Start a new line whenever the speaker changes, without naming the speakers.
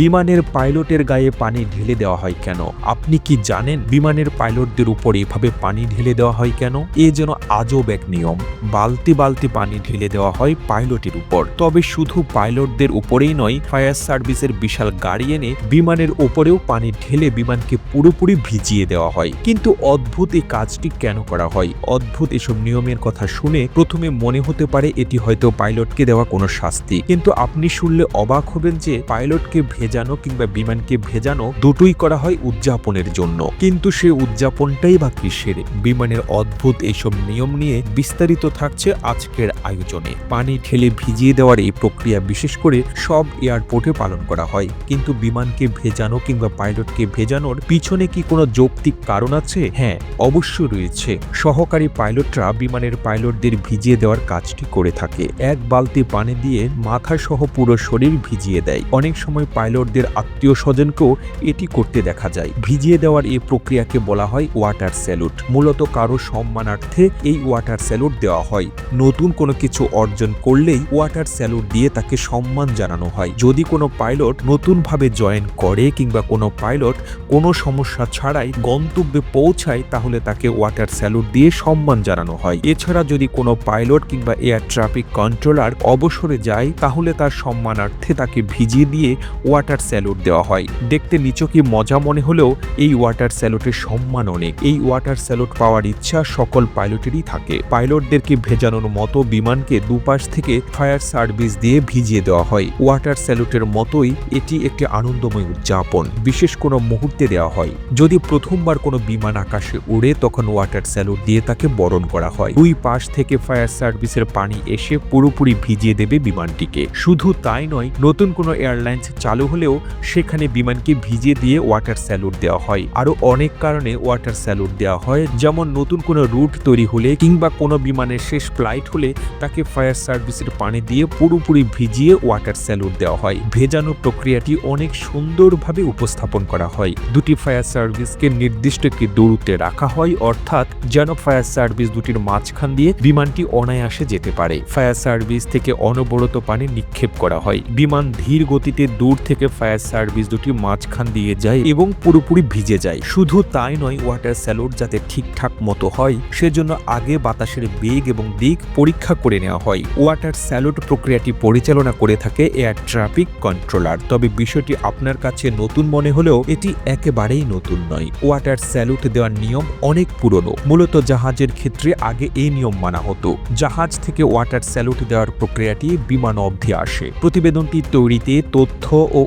বিমানের পাইলটের গায়ে পানি ঢেলে দেওয়া হয় কেন? আপনি কি জানেন বিমানের পাইলটদের উপর এভাবে পানি ঢেলে দেওয়া হয় কেন? এ যেন আজব এক নিয়ম। বালতি বালতি পানি ঢেলে দেওয়া হয় পাইলটের উপর। তবে শুধু পাইলটদের উপরেই নয়, ফায়ার সার্ভিসের বিশাল গাড়ি এনে বিমানের ওপরেও পানি ঢেলে বিমানকে পুরোপুরি ভিজিয়ে দেওয়া হয়। কিন্তু অদ্ভুত এই কাজটি কেন করা হয়? অদ্ভুত এসব নিয়মের কথা শুনে প্রথমে মনে হতে পারে এটি হয়তো পাইলটকে দেওয়া কোনো শাস্তি। কিন্তু আপনি শুনলে অবাক হবেন যে পাইলটকে ভেজানো কিংবা বিমানকে ভেজানো দুটোই করা হয় উদযাপনের জন্য। কিন্তু সে উদযাপনটাই বা কিসের? বিমানের অদ্ভুত এইসব নিয়ম নিয়ে বিস্তারিত থাকছে আজকের আয়োজনে। পানি ঠেলে ভিজিয়ে দেওয়ার এই প্রক্রিয়া বিশেষ করে সব এয়ারপোর্টে পালন করা হয়। কিন্তু বিমানকে ভেজানো কিংবা পাইলটকে ভেজানোর পিছনে কি কোনো যৌক্তিক কারণ আছে? হ্যাঁ অবশ্যই রয়েছে। সহকারী পাইলটরা বিমানের পাইলটদের ভিজিয়ে দেওয়ার কাজটি করে থাকে। এক বালতি পানি দিয়ে মাথা সহ পুরো শরীর ভিজিয়ে দেয়। অনেক সময় পাইলটদের আত্মীয় স্বজনকেও এটি করতে দেখা যায়। ভিজিয়ে দেওয়ার এই প্রক্রিয়াকে বলা হয় ওয়াটার স্যালুট। মূলত কারও সম্মানার্থে এই ওয়াটার স্যালুট দেওয়া হয়। নতুন কোনো কিছু অর্জন করলেই ওয়াটার স্যালুট দিয়ে তাকে সম্মান জানানো হয়। যদি কোনো পাইলট নতুনভাবে জয়েন করে কিংবা কোনো পাইলট কোনো সমস্যা ছাড়াই গন্তব্যে পৌঁছায়, তাহলে তাকে ওয়াটার স্যালুট দিয়ে সম্মান জানানো হয়। এছাড়া যদি কোনো পাইলট কিংবা এয়ার ট্রাফিক কন্ট্রোলার অবসরে যায়, তাহলে তার সম্মানার্থে তাকে ভিজিয়ে দিয়ে ওয়াটার স্যালুট দেওয়া হয়। দেখতে নিচকি মজা মনে হলেও এই ওয়াটার স্যালুটের সম্মান অনেক। এই ওয়াটার স্যালুট পাওয়ার ইচ্ছা সকল পাইলটেরই থাকে। পাইলটদেরকে ভেজানোর মতো বিমানকে দুপাশ থেকে ফায়ার সার্ভিস দিয়ে ভিজিয়ে দেওয়া হয়। ওয়াটার স্যালুটের মতোই এটি একটি আনন্দময় উদযাপন, বিশেষ কোনো মুহূর্তে দেওয়া হয়। যদি প্রথমবার কোনো বিমান আকাশে উড়ে, তখন ওয়াটার স্যালুট দিয়ে তাকে বরণ করা হয়। দুই পাশ থেকে ফায়ার সার্ভিসের পানি এসে পুরোপুরি ভিজিয়ে দেবে বিমানটিকে। শুধু তাই নয়, নতুন কোনো এয়ারলাইন্স চালু হলেও সেখানে বিমানকে ভিজিয়ে দিয়ে ওয়াটার স্যালুট দেওয়া হয়। আরও অনেক কারণে ওয়াটার স্যালুট দেওয়া হয়, যেমন নতুন কোনো রুট তৈরি হলে কিংবা কোনো বিমানের শেষ ফ্লাইট হলে তাকে ফায়ার সার্ভিসের পানি দিয়ে পুরোপুরি ভিজিয়ে ওয়াটার স্যালুট দেওয়া হয়। ভেজানো প্রক্রিয়াটি অনেক সুন্দরভাবে উপস্থাপন করা হয়। দুটি ফায়ার সার্ভিসকে নির্দিষ্ট একটি দূরত্বে রাখা হয়, অর্থাৎ যেন ফায়ার সার্ভিস দুটির মাঝখান দিয়ে বিমানটি অনায়াসে যেতে পারে। ফায়ার সার্ভিস থেকে অনবরত পানি নিক্ষেপ করা হয়। বিমান ধীর গতিতে দূর থেকে ফায়ার সার্ভিস দুটি মাঝখান দিয়ে যায় এবং পুরোপুরি ভিজে যায়। শুধু তাই নয়, ওয়াটার স্যালুট যাতে ঠিকঠাক মতো হয়, সেজন্য আগে বাতাসের বেগ এবং দিক পরীক্ষা করে নেওয়া হয়। ওয়াটার স্যালুট প্রক্রিয়াটি পরিচালনা করে থাকে এয়ার ট্রাফিক কন্ট্রোলার। তবে বিষয়টি আপনার কাছে নতুন মনে হলেও এটি একেবারেই নতুন নয়। ওয়াটার স্যালুট দেওয়ার নিয়ম অনেক পুরনো। মূলত জাহাজের ক্ষেত্রে আগে এই নিয়ম মানা হতো। জাহাজ থেকে ওয়াটার স্যালুট দেওয়ার প্রক্রিয়াটি বিমান অবধি আসে। প্রতিবেদনটি তৈরিতে তথ্য ও